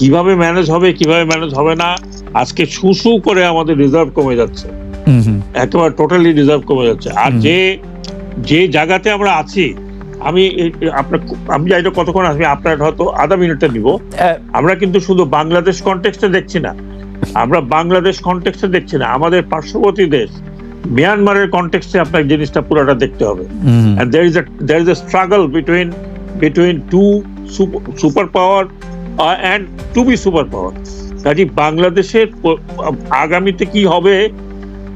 কীভাবে ম্যানেজ হবে কীভাবে ম্যানেজ হবে না আজকে সুসু করে আমাদের রিজার্ভ কমে যাচ্ছে। একেবারে টোটালি রিজার্ভ কমে যাচ্ছে। আর যে যে জায়গাতে আমরা আছি আমি আপনার আমি জানি না কতক্ষণ আসবে আপনার হয়তো আধা মিনিটে নিব। আমরা কিন্তু শুধু বাংলাদেশ কনটেক্সটে দেখছি না। আমরা বাংলাদেশ কনটেক্সটে দেখছি না। আমাদের পার্শ্ববর্তী দেশ মিয়ানমারের কনটেক্সটে আপনার জিনিসটা পুরোটা দেখতে হবে। and there is a there is a struggle between between superpower uh, and to be কাজে বাংলাদেশের আগামীতে কি হবে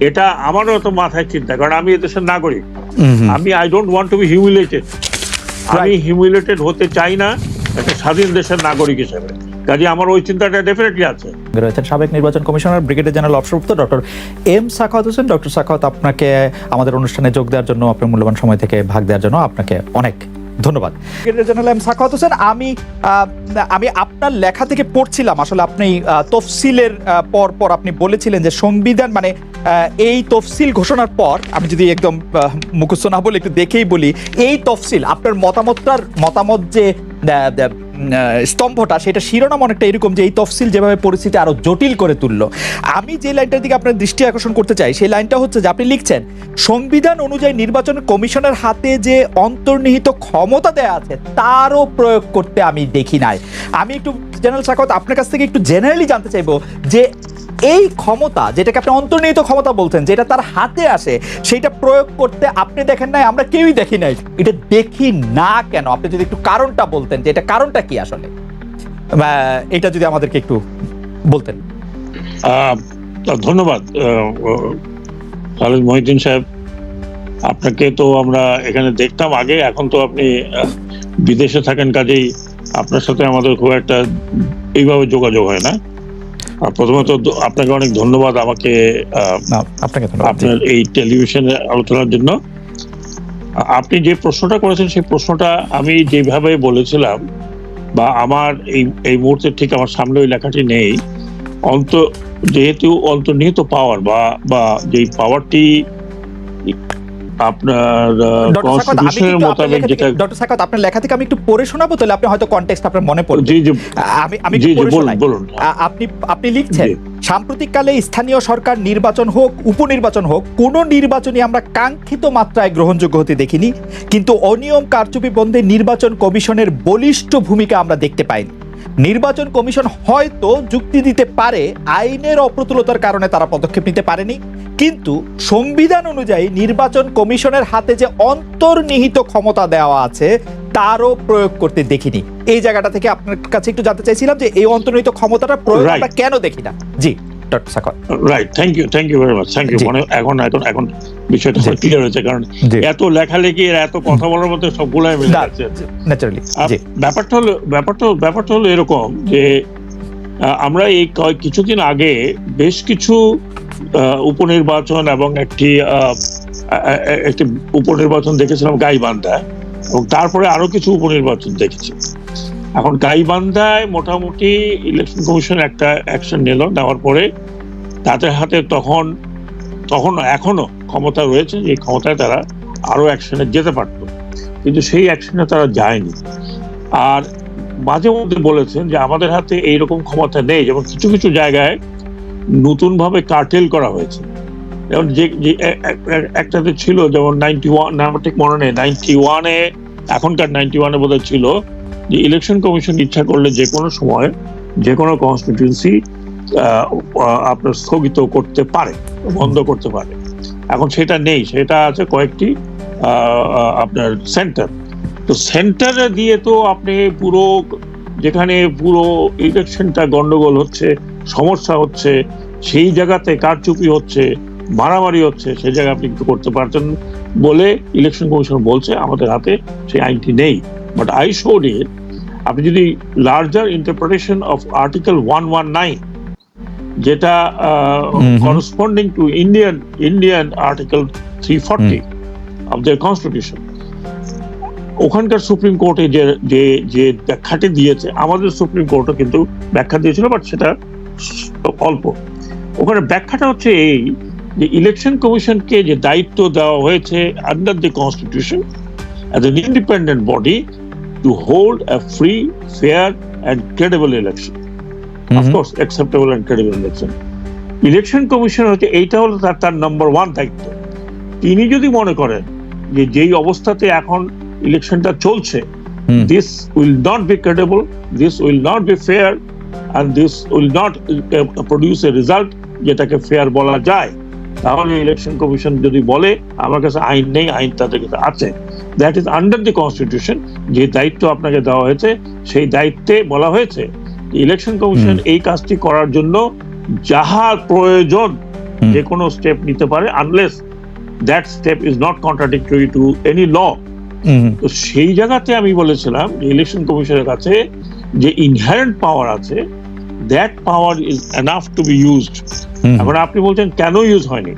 এটা আমারও তো মাথায় চিন্তা কারণ আমি এদেশের নাগরিক। আমি I don't want to be humiliated আমি হিউমিলেটেড হতে চাই না একটা স্বাধীন দেশের নাগরিক হিসেবে। কাজে আমার ওই চিন্তাটা ডেফিনেটলি আছে। রয়েছেন সাবেক নির্বাচন কমিশনার ব্রিগেডিয়ার জেনারেল অবসরপ্রাপ্ত doctor M Sakhawat Hossain. Doctor Sakhawat আপনাকে আমাদের অনুষ্ঠানে যোগ দেওয়ার জন্য আপনার মূল্যবান সময় থেকে ভাগ দেওয়ার জন্য আপনাকে অনেক ধন্যবাদ। জেনারেল হোসেন, আমি আমি আপনার লেখা থেকে পড়ছিলাম, আসলে আপনি তফসিলের পর পর আপনি বলেছিলেন যে সংবিধান মানে এই তফসিল ঘোষণার পর, আমি যদি একদম মুখস্থ না বলে একটু দেখেই বলি, এই তফসিল, আপনার মতামতটার মতামত যে স্তম্ভটা, সেটা শিরোনাম অনেকটা এরকম যে এই তফসিল যেভাবে পরিস্থিতি আরও জটিল করে তুলল। আমি যে লাইনটার দিকে আপনার দৃষ্টি আকর্ষণ করতে চাই, সেই লাইনটা হচ্ছে যে আপনি লিখছেন, সংবিধান অনুযায়ী নির্বাচন কমিশনের হাতে যে অন্তর্নিহিত ক্ষমতা দেয়া আছে, তারও প্রয়োগ করতে আমি দেখি নাই। আমি একটু জেনারেল সাকত আপনার কাছ থেকে একটু জেনারেলি জানতে চাইব যে এই ক্ষমতা, যেটাকে আপনি অন্তর্নিহিত ক্ষমতা বলছেন, যেটা তার হাতে আসে, সেটা প্রয়োগ করতে আপনি দেখেন নাই, আমরা কেউই দেখি নাই। এটা দেখি না কেন? আপনি যদি একটু কারণটা বলতেন, যে এটা কারণটা কি আসলে? এটা যদি আমাদেরকে একটু বলতেন। ধন্যবাদ খালেদ সাহেব। আপনাকে তো আমরা এখানে দেখতাম আগে, এখন তো আপনি বিদেশে থাকেন, কাজেই আপনার সাথে আমাদের খুব একটা এইভাবে যোগাযোগ হয় না। প্রথমত আপনাকে অনেক ধন্যবাদ আমাকে আপনাকে আপনার এই টেলিভিশনে আলোচনার জন্য। আপনি যে প্রশ্নটা করেছেন সেই প্রশ্নটা আমি যেভাবে বলেছিলাম বা আমার এই এই মুহূর্তে ঠিক আমার সামনে ওই লেখাটি নেই অন্ত যেহেতু অন্তর্নিহিত পাওয়ার বা বা যেই পাওয়ারটি আপনার ডক্টর কনস্টিটিউশনের মোতাবেক যেটা ডক্টর সাকাত আপনার লেখা থেকে আমি একটু পড়ে শোনাবো তাহলে আপনি হয়তো কনটেক্সট আপনার মনে পড়বে। জি জি। আমি আমি একটু পড়ে শোনাই। আপনি আপনি লিখছেন সাম্প্রতিককালে স্থানীয় সরকার নির্বাচন হোক উপনির্বাচন হোক কোনো নির্বাচনই আমরা কাঙ্ক্ষিত মাত্রায় গ্রহণযোগ্য হতে দেখিনি কিন্তু অনিয়ম কারচুপি বন্ধে নির্বাচন কমিশনের বলিষ্ঠ ভূমিকা আমরা দেখতে পাইনি। নির্বাচন কমিশন হয়তো যুক্তি দিতে পারে আইনের অপ্রতুলতার কারণে তারা পদক্ষেপ নিতে পারেনি। কিন্তু সংবিধান অনুযায়ী নির্বাচন কমিশনের হাতে যে অন্তর্নিহিত ক্ষমতা দেওয়া আছে তারও প্রয়োগ করতে দেখিনি। এই জায়গাটা থেকে আপনার কাছে একটু জানতে চাইছিলাম যে এই অন্তর্নিহিত ক্ষমতাটা প্রয়োগ আমরা কেন দেখি না জি। সাকর। Right thank you thank you very much thank you মানে এখন এখন এখন বিষয়টা। ক্লিয়ার হয়েছে কারণ এত লেখালেখি আর এত কথা বলার মধ্যে সবগুলাই মিলে যাচ্ছে। ন্যাচারালি জি। ব্যাপারটা হলো ব্যাপারটা ব্যাপারটা হলো এরকম যে আমরা এই কয়েক কিছুদিন আগে বেশ কিছু উপনির্বাচন এবং একটি একটি উপনির্বাচন দেখেছিলাম গাইবান্ধায় এবং তারপরে আরও কিছু উপনির্বাচন দেখেছি। এখন গাইবান্ধায় মোটামুটি ইলেকশন কমিশন একটা অ্যাকশন নিল, নেওয়ার পরে তাদের হাতে তখন তখন এখনও ক্ষমতা রয়েছে যে ক্ষমতায় তারা আরও অ্যাকশনে যেতে পারত। কিন্তু সেই অ্যাকশনে তারা যায়নি। আর মাঝে মধ্যে বলেছেন যে আমাদের হাতে এইরকম ক্ষমতা নেই। যেমন কিছু কিছু জায়গায় নতুনভাবে কার্টেল করা হয়েছে। যেমন যে একটাতে ছিল, যেমন নাইনটি ওয়ান আমার ঠিক মনে নেই নাইনটি ওয়ানে এখনকার নাইনটি ওয়ানে বোধ ছিল যে ইলেকশন কমিশন ইচ্ছা করলে যে কোনো সময়, যে কোনো কনস্টিটিউন্সি আপনার স্থগিত করতে পারে, বন্ধ করতে পারে। এখন সেটা নেই, সেটা আছে কয়েকটি আপনার সেন্টার তো সেন্টারে দিয়ে তো আপনি পুরো, যেখানে পুরো ইলেকশনটা গন্ডগোল হচ্ছে, সমস্যা হচ্ছে, সেই জায়গাতে কারচুপি হচ্ছে, মারামারি হচ্ছে, সেই জায়গায় আপনি কিছু করতে পারছেন বলে ইলেকশন কমিশন বলছে, আমাদের হাতে সেই আইনটি নেই। বাট আই শোড ইট আপনি যদি larger interpretation of article one one nine যেটা. Corresponding to Indian Indian article three forty of the constitution ওখানকার সুপ্রিম কোর্টে যে যে যে ব্যাখ্যাটি দিয়েছে আমাদের সুপ্রিম কোর্টও কিন্তু ব্যাখ্যা দিয়েছিল বাট সেটা অল্প ওখানে ব্যাখ্যাটা হচ্ছে এই যে ইলেকশন কমিশনকে যে দায়িত্ব দেওয়া হয়েছে under the constitution as an independent body to hold a free fair and credible election hmm. Of course acceptable and credible election election commission হচ্ছে এইটা হলো তার তার নম্বর ওয়ান দায়িত্ব। তিনি যদি মনে করেন যে যেই অবস্থাতে এখন ইলেকশনটা চলছে will not be credible, this will not be fair, and this will not uh, produce a result যেটাকে ফেয়ার বলা যায়। তাহলে ইলেকশন কমিশন যদি বলে আমার কাছে আইন নেই আইন তাদের কাছে আছে। That is under the constitution যে দায়িত্ব আপনাকে দেওয়া হয়েছে সেই দায়িত্বে বলা হয়েছে ইলেকশন কমিশন এই কাজটি করার জন্য যাহা প্রয়োজন। যে কোনো স্টেপ নিতে পারে unless that step is not contradictory to any law তো সেই জায়গাতে আমি বলেছিলাম ইলেকশন কমিশনের কাছে যে ইনহারেন্ট পাওয়ার আছে that power is enough to be used এখন আপনি বলছেন কেন ইউজ হয়নি?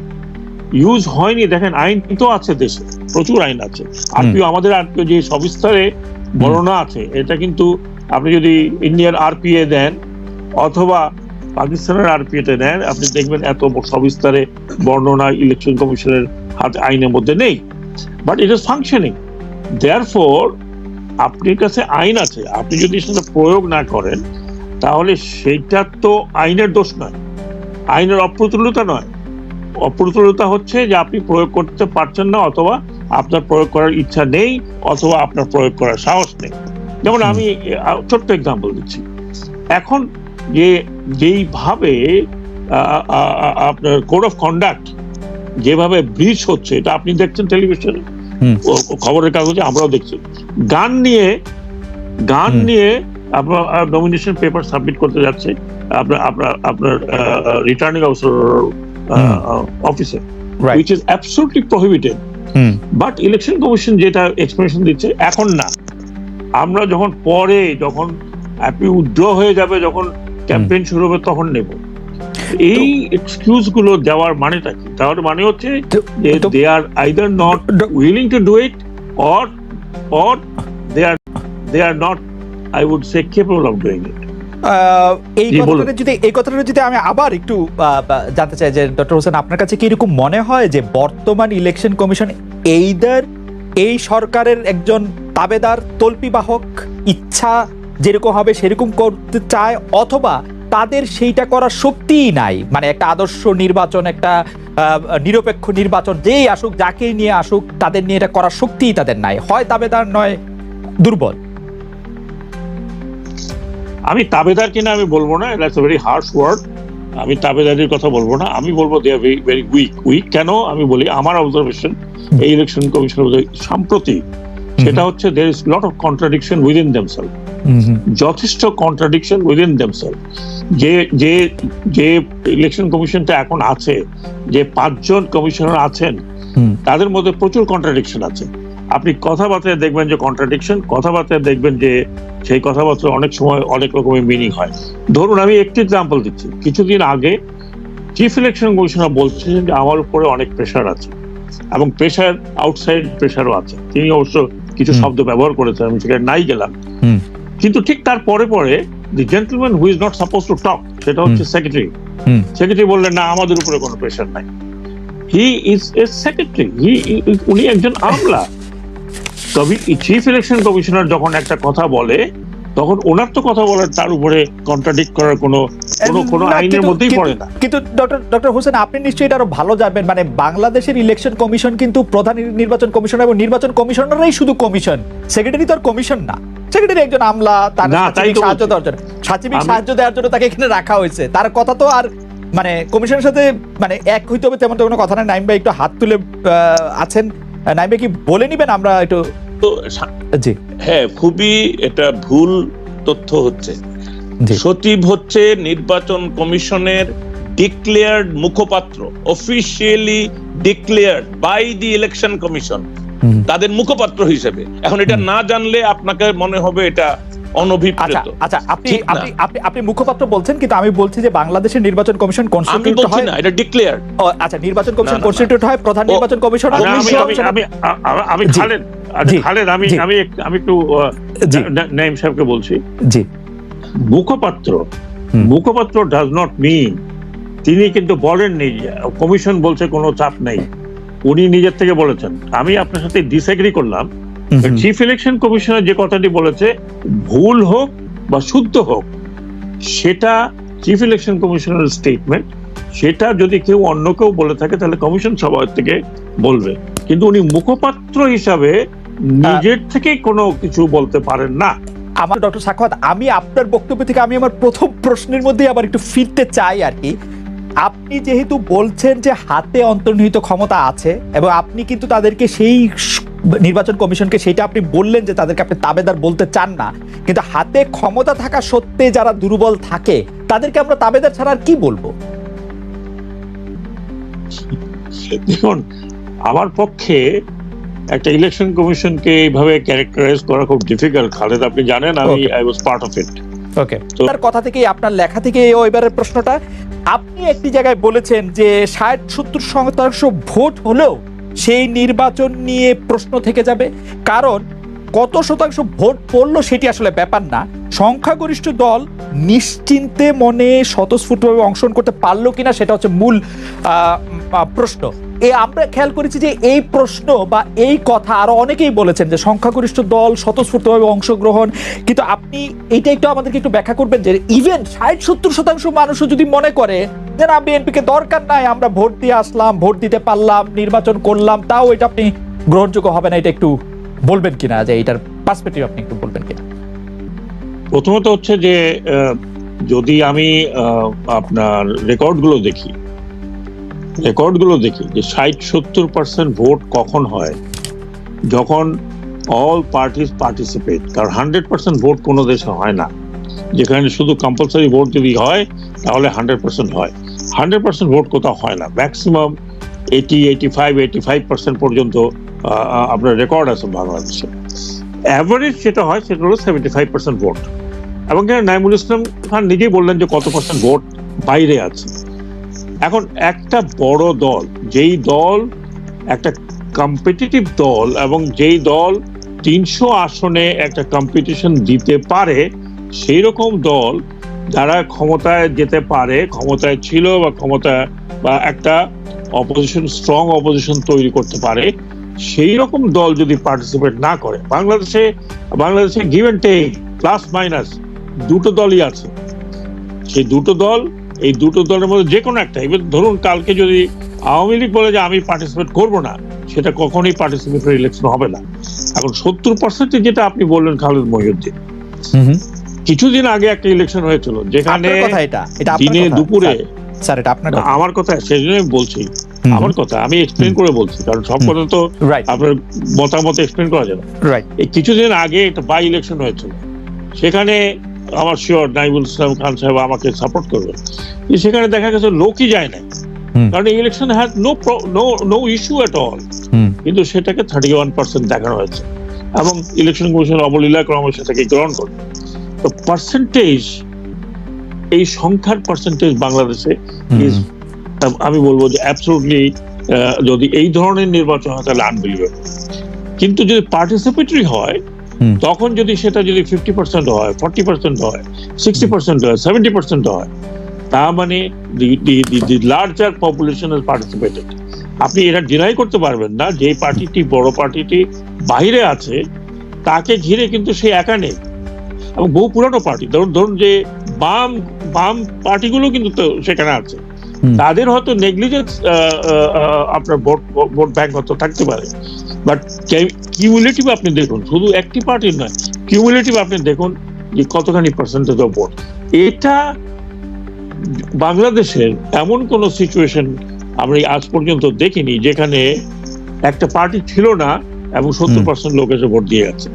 ইউজ হয়নি দেখেন আইন তো আছে দেশে প্রচুর আইন আছে। আরপিও আমাদের আরপিও যে সবিস্তারে বর্ণনা আছে এটা কিন্তু আপনি যদি ইন্ডিয়ান আরপিএ দেন অথবা পাকিস্তানের আরপিএতে দেন আপনি দেখবেন এত সবিস্তারে বর্ণনা ইলেকশন কমিশনের হাতে আইনের মধ্যে নেই। But it is functioning therefore আপনার কাছে আইন আছে। আপনি যদি সেটা প্রয়োগ না করেন তাহলে সেটা তো আইনের দোষ নয়। আইনের অপ্রতুলতা নয়। অপ্রতুলতা হচ্ছে যে আপনি প্রয়োগ করতে পারছেন না অথবা আপনার প্রয়োগ করার ইচ্ছা নেই অথবা আপনার প্রয়োগ করার সাহস নেই। যেমন আমি ছোট্ট এক্সাম্পল দিচ্ছি। এখন যে যেইভাবে আপনার কোড অফ কন্ডাক্ট যেভাবে ব্রিজ হচ্ছে এটা আপনি দেখছেন টেলিভিশনে খবরের কাগজে আমরাও দেখছি। গান নিয়ে গান নিয়ে আপনার নমিনেশন পেপার সাবমিট করতে যাচ্ছে আপনার আপনার আপনার রিটার্নিং অফিসার অফিসে Right. Which is absolutely prohibited but election commission যেটা এক্সপ্লেনেশন দিচ্ছে এখন না। আমরা যখন পরে যখন অ্যাপি উইথড্র হয়ে যাবে যখন ক্যাম্পেইন শুরু হবে তখন নেব। এই এক্সকিউজগুলো দেওয়ার মানেটা কি? তাহলে মানে হচ্ছে যে দে আর আইদার নট ড- willing to do it or or they are they are not i would say capable of doing it. এই কথাটা যদি এই কথাটা যদি আমি আবার একটু জানতে চাই যে ডক্টর হোসেন আপনার কাছে কি এরকম মনে হয় যে বর্তমান ইলেকশন কমিশন এইদার এই সরকারের একজন তাবেদার তল্পি বাহক ইচ্ছা যেরকম হবে সেরকম করতে চায় অথবা তাদের সেইটা করার শক্তিই নাই? মানে একটা আদর্শ নির্বাচন একটা নিরপেক্ষ নির্বাচন যেই আসুক যাকেই নিয়ে আসুক তাদের নিয়ে এটা করার শক্তিই তাদের নাই। হয় তাবেদার নয় দুর্বল? আমি তাবেদার কিনা আমি বলব না ইটস ভেরি হার্শ ওয়ার্ড আমি তাবেদারির কথা বলব না আমি বলব they are very very weak weak কেন? আমি বলি আমার অবজারভেশন এই ইলেকশন কমিশনের সাম্প্রতিক সেটা হচ্ছে there is lot of contradiction within themselves hmm যথেষ্ট কন্ট্রাডিকশন উইদিন দেমসেলফ যে যে যে ইলেকশন কমিশনটা এখন আছে যে পাঁচজন কমিশনার আছেন তাদের মধ্যে প্রচুর কন্ট্রাডিকশন আছে। আপনি কথাবার্তায় দেখবেন যে কন্ট্রাডিকশন কথাবার্তায় দেখবেন যে সেই কথাবার্তা অনেক সময় অনেক রকমের মিনিং হয়। ধরুন আমি একটি এক্সাম্পল দিচ্ছি। কিছুদিন আগে চিফ ইলেকশন কমিশনার বলছেন যে আমার উপরে অনেক প্রেশার আছে এবং প্রেশার আউটসাইড প্রেশারও আছে। তিনি অবশ্য কিছু শব্দ ব্যবহার করেছেন আমি সেখানে নাই গেলাম। কিন্তু ঠিক তার পরে পরে the gentleman who is not suppose to talk সেটা হচ্ছে সেক্রেটারি। সেক্রেটারি বললেন না আমাদের উপরে কোনো প্রেশার নাই। হি ইজ এ সেক্রেটারি হি উনি একজন আমলা। তবে চিফ ইলেকশন কমিশনার যখন একটা কথা বলে তখন ওনার তো কথা বলার তার উপরে কন্ট্রাডিক্ট করার কোনো কোনো কোনো আইনের মধ্যেই পড়ে না। কিন্তু ডক্টর ডক্টর হোসেন আপনি নিশ্চয়ই এটা আরও ভালো জানবেন। মানে বাংলাদেশের ইলেকশন কমিশন কিন্তু প্রধান নির্বাচন কমিশন এবং নির্বাচন শুধু কমিশন সেক্রেটারি তো আর কমিশন না। সেক্রেটারি একজন আমলা তার না, সাহায্য দেওয়ার জন্য সাচিবিক সাহায্য দেওয়ার জন্য তাকে এখানে রাখা হয়েছে। তার কথা তো আর মানে কমিশনের সাথে মানে এক হইতে হবে তেমন তো কোনো কথা নাই। নাইম ভাই একটু হাত তুলে আহ, আছেন। নাইম ভাই কি বলে নিবেন? আমরা একটু তো জি। হ্যাঁ খুবই এটা ভুল তথ্য হচ্ছে। সচিব হচ্ছে নির্বাচন কমিশনের ডিক্লেয়ার্ড মুখপাত্র officially declared by the election commission তাদের মুখপাত্র হিসেবে। এখন এটা না জানলে আপনাকে মনে হবে এটা আচ্ছা অনভিপ্রেত। আচ্ছা আপনি আপনি আপনি আপনি মুখপাত্র বলছেন কিন্তু আমি বলছি যে বাংলাদেশের নির্বাচন কমিশন কনস্টিটিউট হয় না এটা ডিক্লেয়ার্ড ও, আচ্ছা নির্বাচন কমিশন কনস্টিটিউট হয় প্রধান নির্বাচন কমিশন আমি জি। খালেদ আচ্ছা। খালেদ আমি আমি আমি একটু নাইম সাহেবকে বলছি। জি। মুখপাত্র মুখপাত্র ডাজ নট মিন তিনি কিন্তু বলেননি কমিশন বলছে কোনো চাপ নেই। উনি নিজের থেকে বলেছেন। আমি আপনার সাথে ডিসএগ্রি করলাম চিফ ইলেকশন কমিশনার যে কথাটি বলেছে ভুল হোক বা শুদ্ধ হোক সেটা চিফ ইলেকশন কমিশনের স্টেটমেন্ট সেটা যদি কেউ অন্য কেউ বলে থাকে তাহলে কমিশন সবার থেকে বলবে। কিন্তু উনি মুখপাত্র হিসাবে নিজের থেকে কোনো কিছু বলতে পারেন না। আমার ডক্টর সাক্ষাৎ আমি আপনার বক্তব্য থেকে আমি আমার প্রথম প্রশ্নের মধ্যে আবার একটু ফিরতে চাই আর কি। আপনি যেহেতু বলছেন যে হাতে অন্তর্নিহিত ক্ষমতা আছে এবং আপনি কিন্তু তাদেরকে সেই নির্বাচন কমিশনকে সেটা আপনি বললেন যে তাদেরকে আপনি তাবেদার বলতে চান না। কিন্তু হাতে ক্ষমতা থাকা সত্ত্বে যারা দুর্বল থাকে তাদেরকে আমরা তাবেদার ছাড়া আর কি বলব? দেখুন আমার পক্ষে একটা ইলেকশন কমিশনকে এইভাবে ক্যারেক্টারাইজ করা খুব ডিফিকাল্ট খালেদ আপনি জানেন আমি I was part of it okay তো- তার কথা থেকে আপনার লেখা থেকে ও এবারের প্রশ্নটা। আপনি একটি জায়গায় বলেছেন যে ষাট সত্তর শতাংশ ভোট হলেও সেই নির্বাচন নিয়ে প্রশ্ন থেকে যাবে। কারণ কত শতাংশ ভোট পড়ল সেটি আসলে ব্যাপার না। সংখ্যাগরিষ্ঠ দল নিশ্চিন্তে মনে স্বতঃস্ফূর্তভাবে অংশগ্রহণ করতে পারল কিনা সেটা হচ্ছে মূল প্রশ্ন। এ আমরা খেয়াল করেছি যে এই প্রশ্ন বা এই কথা আরও অনেকেই বলেছেন যে সংখ্যাগরিষ্ঠ দল, স্বতঃস্ফূর্তভাবে অংশগ্রহণ। কিন্তু আপনি এইটা একটু আমাদেরকে একটু ব্যাখ্যা করবেন যে ইভেন ষাট, সত্তর শতাংশ মানুষও যদি মনে করে যে না বিএনপিকে দরকার নাই, আমরা ভোট দিয়ে আসলাম, ভোট দিতে পারলাম, নির্বাচন করলাম, তাও এটা আপনি গ্রহণযোগ্য হবে না, এটা একটু বলবেন কিনা? যে এটার পার্সপেক্টিভ আপনি একটু বলবেন কিনা? প্রথমত হচ্ছে যে যদি আমি আপনার রেকর্ডগুলো দেখি রেকর্ডগুলো দেখি যে ষাট, সত্তর পার্সেন্ট ভোট কখন হয়? যখন অল পার্টিস পার্টিসিপেট কারণ হান্ড্রেড পার্সেন্ট ভোট কোনো দেশে হয় না। যেখানে শুধু কম্পালসারি ভোট যদি হয়, তাহলে হান্ড্রেড পার্সেন্ট হয়। হান্ড্রেড পার্সেন্ট ভোট কোথাও হয় না। Maximum eighty eighty five eighty five percent পর্যন্ত আপনার রেকর্ড আছে বাংলাদেশে। অ্যাভারেজ যেটা হয়, সেটা হলো সেভেন্টি ফাইভ পার্সেন্ট ভোট। এবং নাইমুল ইসলাম খান নিজেই বললেন যে কত পার্সেন্ট ভোট বাইরে আছে। এখন একটা বড় দল, যেই দল একটা কম্পিটিটিভ দল এবং যেই দল তিনশো আসনে একটা কম্পিটিশন দিতে পারে সেই রকম দল যারা ক্ষমতায় যেতে পারে, ক্ষমতায় ছিল বা ক্ষমতা বা একটা অপোজিশন স্ট্রং অপোজিশন তৈরি করতে পারে সেই রকম দল যদি পার্টিসিপেট না করে, বাংলাদেশে বাংলাদেশে give and take plus minus দুটো দলই আছে। সেই দুটো দল এই দুটো দলের মধ্যে যে কোনো একটা। এবার ধরুন কালকে যদি আওয়ামী লীগ বলে যে আমি পার্টিসিপেট করব না সেটা কখনোই পার্টিসিপেটরি ইলেকশন হবে না। এখন সত্তর পার্সেন্টে যেটা আপনি বললেন খালেদ মহিউদ্দিন কিছুদিন আগে একটা ইলেকশন হয়েছিল যেখানে দিনে দুপুরে স্যার। এটা আপনার আমার কথা সেই জন্য আমি বলছি আমার কথা আমি এক্সপ্লেন করে বলছি কারণ সব কথা তো আপনার মতামত এক্সপ্লেন করা যাবে কিছুদিন আগে একটা বাই ইলেকশন হয়েছিল সেখানে আমার শিওর নাইবুল ইসলাম খান সাহেব আমাকে সাপোর্ট করবে। সেখানে দেখা গেছে লোকই যায় না কারণ election has no no no issue at all কিন্তু সেটাকে থার্টি ওয়ান পার্সেন্ট দেখানো হয়েছে। এবং ইলেকশন কমিশন অবলীলা ক্রমে সেটাকে গ্রহণ করে তো পার্সেন্টেজ এই সংখ্যার পার্সেন্টেজ বাংলাদেশে is আমি বলব যে অ্যাবসলুটলি যদি এই ধরনের নির্বাচন হয় তাহলে আনবিলিভেবল কিন্তু যদি পার্টিসিপেটরি হয়। তখন যদি সেটা যদি ফিফটি পার্সেন্ট হয় ফর্টি পার্সেন্ট হয় সিক্সটি পার্সেন্ট হয় সেভেন্টি পার্সেন্ট হয়, তা মানে লার্জার পপুলেশন পার্টিসিপেটেড আপনি এটা ডিনাই করতে পারবেন না যে পার্টিটি, বড় পার্টিটি বাইরে আছে, তাকে ঘিরে কিন্তু সে একা নেই। এবং বহু পুরানো পার্টি, ধরুন ধরুন যে বাম বাম পার্টিগুলো কিন্তু সেখানে আছে। তাদের হয়তো নেগলিজেন্স আপনার ভোট ভোট ব্যাংক হয়তো থাকতে পারে। বাট কিউমুলেটিভ আপনি দেখুন শুধু একটি পার্টির নয় কিউমুলেটিভ আপনি দেখুন যে কতখানি পার্সেন্টেজ অফ ভোট এটা বাংলাদেশের এমন কোন সিচুয়েশন আমরা আজ পর্যন্ত দেখিনি যেখানে একটা পার্টি ছিল না এবং সত্তর পার্সেন্ট লোক এসে ভোট দিয়ে গেছে।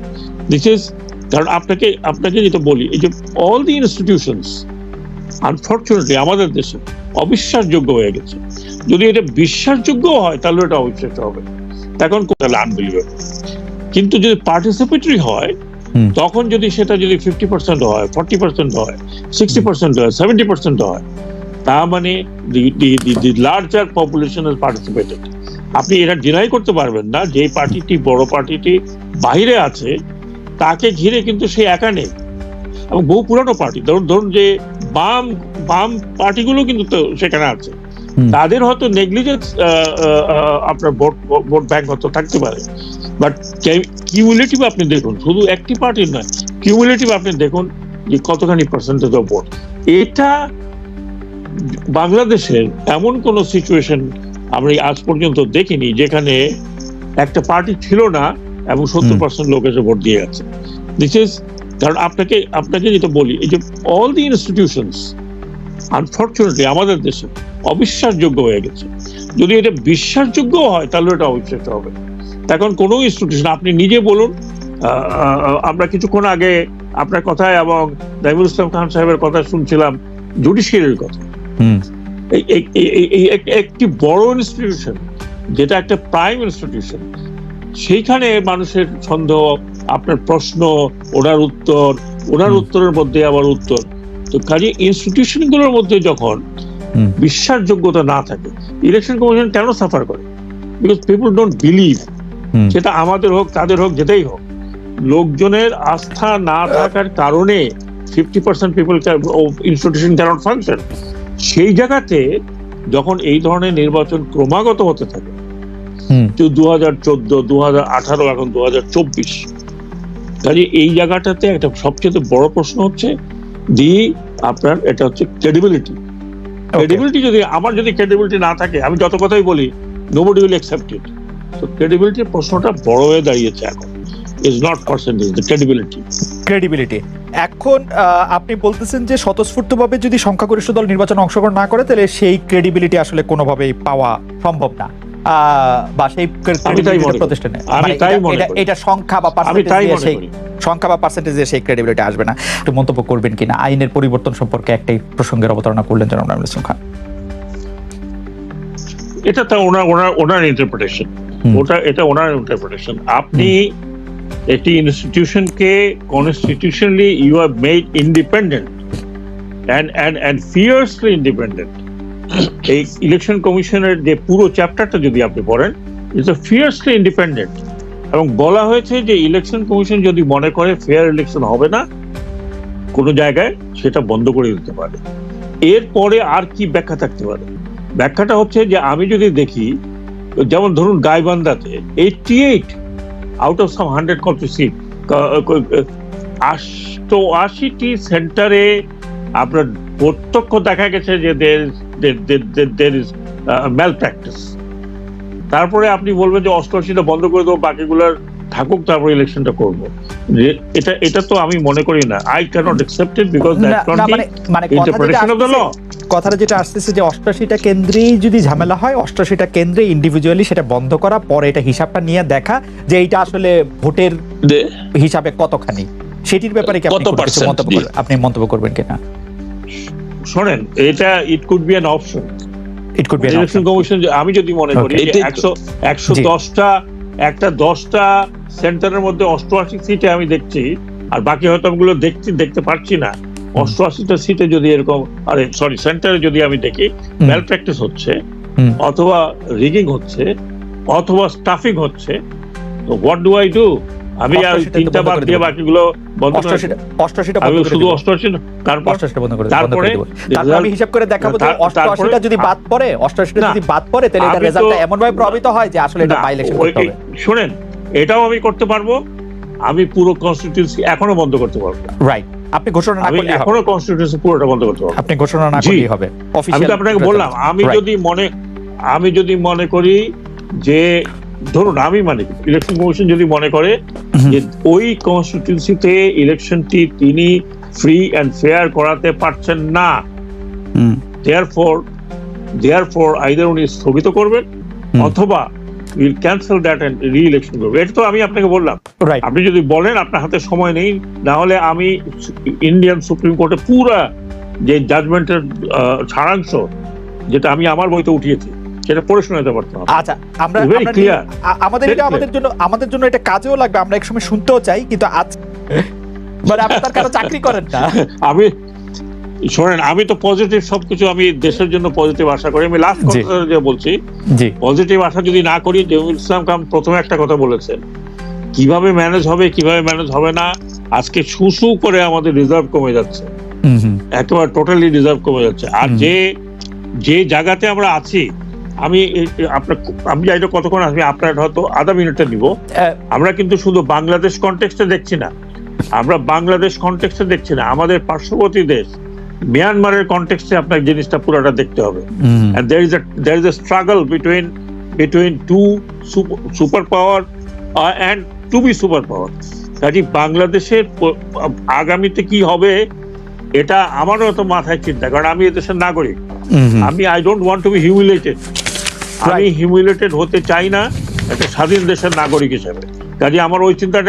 দিস ইজ কারণ আপনাকে আপনাকে যেটা বলি এই যে অল দি ইনস্টিটিউশনস আনফর্চুনেটলি আমাদের দেশে অবিশ্বাসযোগ্য হয়ে গেছে। যদি এটা বিশ্বাসযোগ্য হয় তাহলে এটা অবিশ্বাস্য হবে। এখন তাহলে আনবিলিভেবল কিন্তু যদি পার্টিসিপেটরি হয় তখন যদি সেটা যদি ফিফটি পার্সেন্ট হয় ফর্টি পার্সেন্ট হয় সিক্সটি পার্সেন্ট হয় সেভেন্টি পার্সেন্ট হয় তা মানে দি লার্জার পপুলেশন পার্টিসিপেটেড আপনি এটা ডিনাই করতে পারবেন না যে পার্টিটি বড় পার্টিটি বাইরে আছে তাকে ঘিরে কিন্তু সে একা নেই। এবং বহু পুরানো পার্টি ধরুন ধরুন যে বাম বাম পার্টিগুলো কিন্তু তো সেখানে আছে। তাদের হয়তো নেগলিজেন্স আপনার ভোট ভোট ব্যাংক হয়তো থাকতে পারে। বাট কিউমুলেটিভ আপনি দেখুন শুধু একটি পার্টির নয় কিউমুলেটিভ আপনি দেখুন যে কতখানি পার্সেন্টেজ অফ ভোট এটা বাংলাদেশের এমন কোন সিচুয়েশন আমরা আজ পর্যন্ত দেখিনি যেখানে একটা পার্টি ছিল না এবং সত্তর পার্সেন্ট লোক এসে ভোট দিয়ে গেছে। দিস ইজ কারণ আপনাকে আপনাকে যেটা বলি এই যে অল দি ইনস্টিটিউশনস আনফর্চুনেটলি আমাদের দেশে অবিশ্বাসযোগ্য হয়ে গেছে। যদি এটা বিশ্বাসযোগ্য হয় তাহলে এটা অবিশ্বাস্য হবে। এখন কোনো ইনস্টিটিউশন আপনি নিজে বলুন আমরা কিছুক্ষণ আগে আপনার কথায় এবং নাইমুল ইসলাম খান সাহেবের কথা শুনছিলাম জুডিশিয়ারির কথা। একটি বড় ইনস্টিটিউশন যেটা একটা প্রাইম ইনস্টিটিউশন সেইখানে মানুষের সন্দেহ আপনার প্রশ্ন ওনার উত্তর ওনার উত্তরের মধ্যে আবার উত্তর। তো কাজে ইনস্টিটিউশনগুলোর মধ্যে যখন বিশ্বাসযোগ্যতা না থাকে ইলেকশন কমিশন কেন সাফার করে? Because people don't believe. সেটা আমাদের হোক তাদের হোক যেটাই হোক। লোকজনের আস্থা না থাকার কারণে fifty percent people institution cannot function সেই জায়গাতে যখন এই ধরনের নির্বাচন ক্রমাগত হতে থাকে হুম। দু হাজার চোদ্দ দু হাজার আঠারো এখন দু হাজার চব্বিশ কাজে এই জায়গাটাতে একটা সবচেয়ে বড় প্রশ্ন হচ্ছে দি আপনার এটা হচ্ছে ক্রেডিবিলিটি ক্রেডিবিলিটি যদি আমার যদি ক্রেডিবিলিটি না থাকে আমি যত কথাই বলি নোবডি উইল অ্যাকসেপ্ট ইট তো ক্রেডিবিলিটির প্রশ্নটা বড় হয়ে দাঁড়িয়েছে এখন। Is not percentage the credibility credibility এখন আপনি বলতেছেন যে স্বতঃস্ফূর্তভাবে যদি সংখ্যাগরিষ্ঠ দল নির্বাচনে অংশগ্রহণ না করে তাহলে সেই ক্রেডিবিলিটি আসলে কোনোভাবেই পাওয়া সম্ভব না। বা সেই মনে এটা- সংখ্যা বা পার্সেন্টেজ সেই সংখ্যা বা পার্সেন্টেজ সেই ক্রেডিবিলিটি আসবে না। একটু মন্তব্য করবেন কিনা? আইনের পরিবর্তন সম্পর্কে একটাই প্রসঙ্গের অবতারণা করলেন জনাব ইসলাম খান। এটা তো ওনার ওনার ওনার ইন্টারপ্রিটেশন ওটা এটা ওনার ইন্টারপ্রিটেশন আপনি একটি ইনস্টিটিউশনকে constitutionally you are made independent and and and fiercely independent এই ইলেকশন কমিশনের যে পুরো চ্যাপ্টারটা যদি আপনি পড়েন ইটস আ ফিয়ার্সলি ইন্ডিপেন্ডেন্ট এবং বলা হয়েছে যে ইলেকশন কমিশন যদি মনে করে ফেয়ার ইলেকশন হবে না, কোনো জায়গায় সেটা বন্ধ করে দিতে পারে। এরপরে আর কি ব্যাখ্যা থাকতে পারে? ব্যাখ্যাটা হচ্ছে যে আমি যদি দেখি, যেমন ধরুন গাইবান্ধাতে eighty eight out of some hundred কত সিট আশিটি সেন্টারে আপনার প্রত্যক্ষ দেখা গেছে যে দের ইজ ম্যাল প্র্যাকটিস তারপরে আপনি বলবেন যে অষ্টআশিটা বন্ধ করে দেবো বাকিগুলোর থাকুক তারপর ইলেকশনটা করব। এটা এটা তো আমি মনে করি না। I cannot accept it because না, দ্যাটস না, নট মানে কথা যেটা ইন্টারপ্রিটেশন অফ দ্য ল কথাটা যেটা আসতেছে যে অষ্টাশিটা কেন্দ্রেই যদি ঝামেলা হয় অষ্টাশিটা কেন্দ্রে ইন্ডিভিজুয়ালি সেটা বন্ধ করা পরে এটা হিসাবটা নিয়ে দেখা যে এইটা আসলে ভোটের হিসাবে কতখানি। সেটির ব্যাপারে কি আপনি কিছু মন্তব্য করবেন? আপনি মন্তব্য করবেন কিনা? শোনেন এটা it could be an option it could be election commission আমি যদি মনে করি Okay. যে এটাই তো। একশো একশো জি। দশটা একটা দশটা সেন্টারের মধ্যে অষ্টআশি সিটে আমি দেখছি আর বাকি হয়তো ওগুলো দেখছি দেখতে পারছি না অষ্টআশিটা সিটে যদি এরকম আরে সরি সেন্টারে যদি আমি দেখি ম্যাল প্র্যাকটিস হচ্ছে অথবা রিগিং হচ্ছে অথবা স্টাফিং হচ্ছে তো হোয়াট ডু আই ডু আমি তিনটা বাদ দিয়ে বাকিগুলো আমি শুধু দিব। অষ্টআশি না, তারপর অষ্টাশিটা বন্ধ করে দেব, বন্ধ করে তারপরে আমি হিসাব করে দেখাবো যে তার- অষ্টআশিটা তারপরে- যদি বাদ পড়ে যদি বাদ পড়ে তাহলে এটা রেজাল্টটা এমন ভাবে প্রভাবিত হয় যে আসলে এটা বাই ইলেকশন করতে হবে। শুনেন এটাও আমি করতে পারব। আমি পুরো কনস্টিটিউন্সি এখনও বন্ধ করতে পারব। রাইট আপনি ঘোষণা না এখনও কনস্টিটিউন্সি পুরোটা বন্ধ করতে পারব। আপনি ঘোষণা না করলেই হবে। আমি অফিশিয়াল তো আপনাকে বললাম আমি যদি মনে আমি যদি মনে করি যে ধরুন আমি মানে ইলেকশন কমিশন যদি মনে করে যে ওই কনস্টিটিউন্সিতে ইলেকশনটি তিনি ফ্রি অ্যান্ড ফেয়ার করাতে পারছেন না therefore therefore either উনি স্থগিত করবেন অথবা will cancel that and re election করবেন। এটা তো আমি আপনাকে বললাম। আপনি যদি বলেন আপনার হাতে সময় নেই না হলে আমি ইন্ডিয়ান সুপ্রিম কোর্টে পুরা যে জাজমেন্টের সারাংশ যেটা আমি আমার বইতে উঠিয়েছি সেটা পড়ে শোনাতে পারতাম আচ্ছা আমরা আমাদের এটা আমাদের জন্য আমাদের জন্য এটা কাজেও লাগবে আমরা এক সময় শুনতেও চাই কিন্তু আজ মানে আপনি তার কারও চাকরি করেন না। আমি শোনেন আমি তো পজিটিভ সবকিছু আমি দেশের জন্য পজিটিভ আশা করি। আমি লাস্ট কথা যে বলছি পজিটিভ আশা যদি না করি জমিউল ইসলাম খান প্রথমে একটা কথা বলেছেন। কীভাবে ম্যানেজ হবে কীভাবে ম্যানেজ হবে না আজকে শু করে আমাদের রিজার্ভ কমে যাচ্ছে। হুম হুম। একেবারে টোটালি রিজার্ভ কমে যাচ্ছে। আর যে যে জায়গাতে আমরা আছি আমি এ- এ- আপনার আমি জানি কতক্ষণ আসবে আপনার হয়তো আধা মিনিটে নিব। আমরা কিন্তু শুধু বাংলাদেশ কন্টেক্সটে দেখছি না। আমরা বাংলাদেশ কনটেক্সটে দেখছি না। আমাদের পার্শ্ববর্তী দেশ মিয়ানমারের কনটেক্সটে আপনার জিনিসটা পুরোটা দেখতে হবে। হুম, and there is a there is a struggle between between two super, superpower uh, and to be কাজে বাংলাদেশের আগামীতে কি হবে এটা আমারও তো মাথায় চিন্তা। কারণ আমি এদেশের নাগরিক। আমি I don't want to be humiliated আমি হিউমিলেটেড হতে চাই না একটা স্বাধীন দেশের নাগরিক হিসেবে। কাজে আমার ওই চিন্তাটা